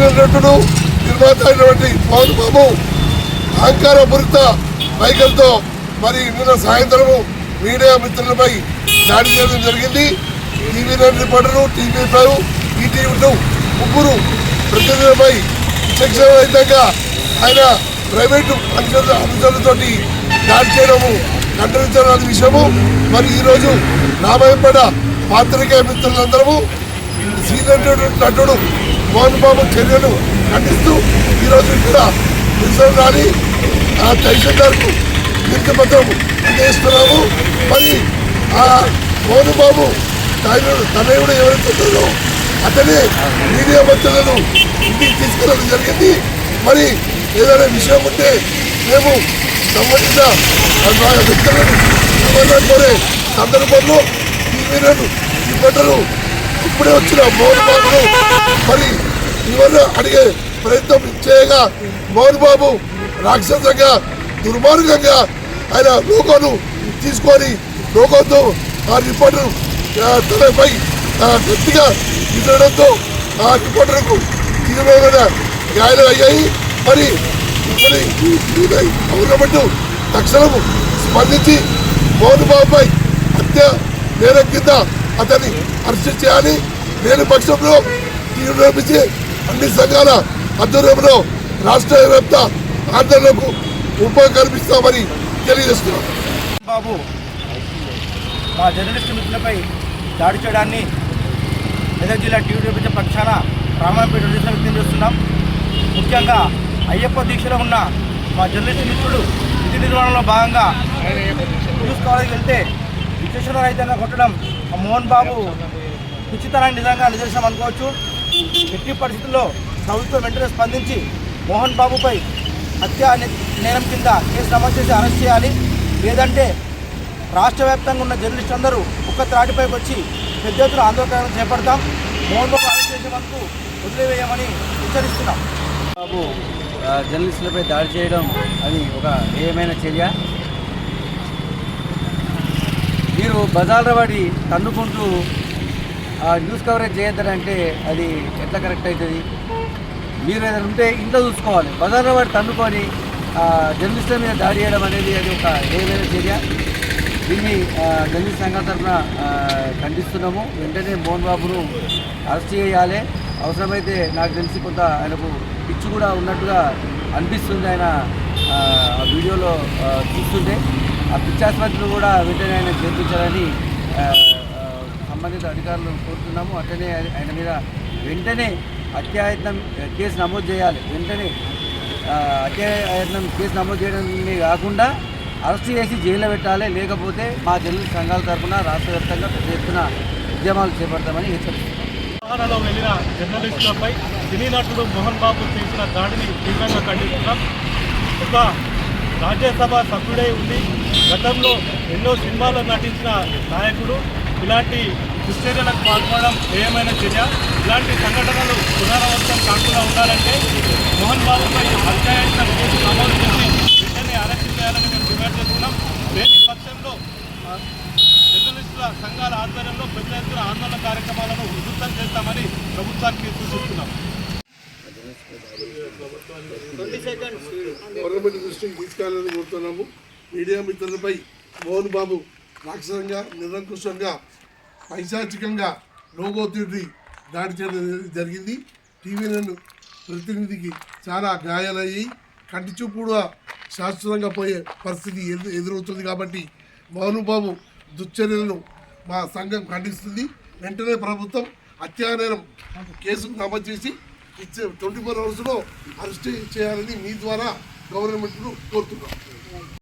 నటుడు నిర్మాత అయినటువంటి పవన్ బాబు అహంకారపూరిత వైఖరితో మరి నిన్న సాయంత్రము మీడియా మిత్రులపై దాడి చేయడం జరిగింది. TV nine reporter TV five ETV two ముగ్గురు ప్రతినిధులపై విచక్షణరహితంగా ఆయన ప్రైవేటు అనుచరుల అనుచరులతోటి దాడి చేయడము ఖండించడం విషయము. మరి ఈరోజు రామాయపేట పాత్రికేయ మిత్రులందరము సీనియర్ నటుడు- నటుడు మోహన్ బాబు చర్యలు ఖండిస్తూ ఈరోజు కూడా రిజర్వ్ రాని ఆ తహసీల్దార్కు వినతి పత్రం అందజేస్తున్నాము. మరి ఆ మోహన్ బాబు తనయుడు తనయుడు ఎవరైతే ఉన్నారో అతనే మీడియా మంత్రులను ఇంటికి తీసుకెళ్ళడం జరిగింది. మరి ఏదైనా విషయం ఉంటే మేము సంబంధిత వ్యక్తులను కోరే సందర్భంలో టీవీలను బట్టలు ఇప్పుడే వచ్చిన మోహన్ బాబును మరి ఇవన్నీ అడిగే ప్రయత్నం చేయగా మోహన్ బాబు రాక్షసంగా దుర్మార్గంగా ఆయన లోకోను తీసుకొని లోకంతో ఆ రిపోర్టర్ తనపై గట్టిగా విసరడంతో ఆ రిపోర్టర్కు తీవ్రమైన గాయాలు అయ్యాయి. మరి ఇప్పుడు గవర్నమెంట్ తక్షణం స్పందించి మోహన్ బాబుపై హత్య నేరం కింద అతన్ని అరెస్ట్ చేయాలి. లేని పక్షంలో తీవ్రమించి అన్ని సంఘాల ఆధ్వర్యంలో రాష్ట్ర వ్యాప్త ఆందోళనకు ఉప కల్పిస్తామని తెలియజేస్తున్నాం. బాబు మా జర్నలిస్టు మిత్రులపై దాడి చేయడాన్ని మెదక్ జిల్లా టీవీ పక్షాన రామాయణపేట వ్యక్తం చేస్తున్నాం. ముఖ్యంగా అయ్యప్ప దీక్షలో ఉన్న మా జర్నలిస్టు మిత్రుడు విధి నిర్వహణలో భాగంగా న్యూస్ కాలేజీకి వెళ్తే విశ్వేశ్వర రైతన్న కొట్టడం మోహన్ బాబు పిచ్చితనాన్ని నిజంగా నిదర్శనం అనుకోవచ్చు ఎట్టి పరిస్థితుల్లో ప్రభుత్వం వెంటనే స్పందించి మోహన్ బాబుపై హత్య నేరం కింద కేసు నమోదు చేసి అరెస్ట్ చేయాలి. లేదంటే రాష్ట్ర వ్యాప్తంగా ఉన్న జర్నలిస్ట్ అందరూ ఒక్క త్రాటిపైకి వచ్చి పెద్ద ఎత్తున ఆందోళన చేపడతాం. మోహన్ బాబు అరెస్ట్ చేసే వరకు వదిలివేయమని హెచ్చరిస్తున్నాం. బాబు జర్నలిస్టులపై దాడి చేయడం అది ఒక ఏమైన చర్య. మీరు బజార్ల పడి తన్నుకుంటూ న్యూస్ కవరేజ్ చేయొద్దనంటే అది ఎట్లా కరెక్ట్ అవుతుంది మీరు ఏదైనా ఉంటే ఇంట్లో చూసుకోవాలి. బజార్లో వాడు తన్నుకొని జర్నలిస్టుల మీద దాడి చేయడం అనేది అది ఒక ఏదైనా చర్య. దీన్ని జర్నలిస్ట్ సంఘం తరఫున ఖండిస్తున్నాము. వెంటనే మోహన్ బాబును అరెస్ట్ చేయాలి. అవసరమైతే నాకు తెలిసి కొంత ఆయనకు పిచ్చి కూడా ఉన్నట్టుగా అనిపిస్తుంది ఆయన ఆ, వీడియోలో చూస్తుంటే. ఆ పిచ్చి ఆసుపత్రులు కూడా వెంటనే ఆయన చేర్పించాలని సంబంధిత అధికారులు కోరుతున్నాము. అట్లనే ఆయన- మీద వెంటనే అత్యాయత్నం కేసు నమోదు చేయాలి. వెంటనే అత్యాయత్నం కేసు నమోదు చేయడం కాకుండా అరెస్ట్ చేసి జైల్లో పెట్టాలి. లేకపోతే మా జల్లు సంఘాల తరఫున రాష్ట్ర వ్యాప్తంగా పెద్ద ఎత్తున ఉద్యమాలు చేపడతామని హెచ్చరిస్తున్నాం. తెలంగాణలో వెళ్ళిన జర్నలిస్టులపై సినీ నటుడు మోహన్ బాబు చేసిన దాడిని తీవ్రంగా ఖండిస్తున్నాం. ఒక రాజ్యసభ సభ్యుడై ఉండి గతంలో ఎన్నో సినిమాల్లో నటించిన నాయకుడు ఇలాంటి దుశ్చర్యలకు పాల్పడడం ఏమైనా చర్య? ఇలాంటి సంఘటనలు పునరావృతం కాకుండా ఉండాలంటే మోహన్ బాబుపై అత్యాయత్నం కేసు నమోదు చేసి వెంటనే అరెస్ట్ చేయాలని మేము డిమాండ్ చేస్తున్నాం. లేని పక్షంలో జర్నలిస్టుల సంఘాల ఆధ్వర్యంలో పెద్ద ఎత్తున ఆందోళన కార్యక్రమాలను ఉధృతం చేస్తామని ప్రభుత్వానికి సూచిస్తున్నాం. దృష్టికి తీసుకెళ్ళాలని కోరుతున్నాము. మీడియా మిత్రులపై మోహన్ బాబు రాక్షసంగా నిరంకుశంగా పైశాచికంగా లోగోతీటి దాడి చేయడం జరిగింది. టీవీ నన్ను ప్రతినిధికి చాలా గాయాలయ్యి కంటి చూపు కూడా శాశ్వతంగా పోయే పరిస్థితి ఎదు ఎదురవుతుంది కాబట్టి మోహన్ దుశ్చర్యలను మా సంఘం ఖండిస్తుంది. వెంటనే ప్రభుత్వం హత్యానేరం కేసుకు నమోదు చేసి ఇచ్చే ట్వంటీ ఫోర్ అవర్స్లో అరెస్ట్ చేయాలని మీ ద్వారా గవర్నమెంట్ను కోరుతున్నాం.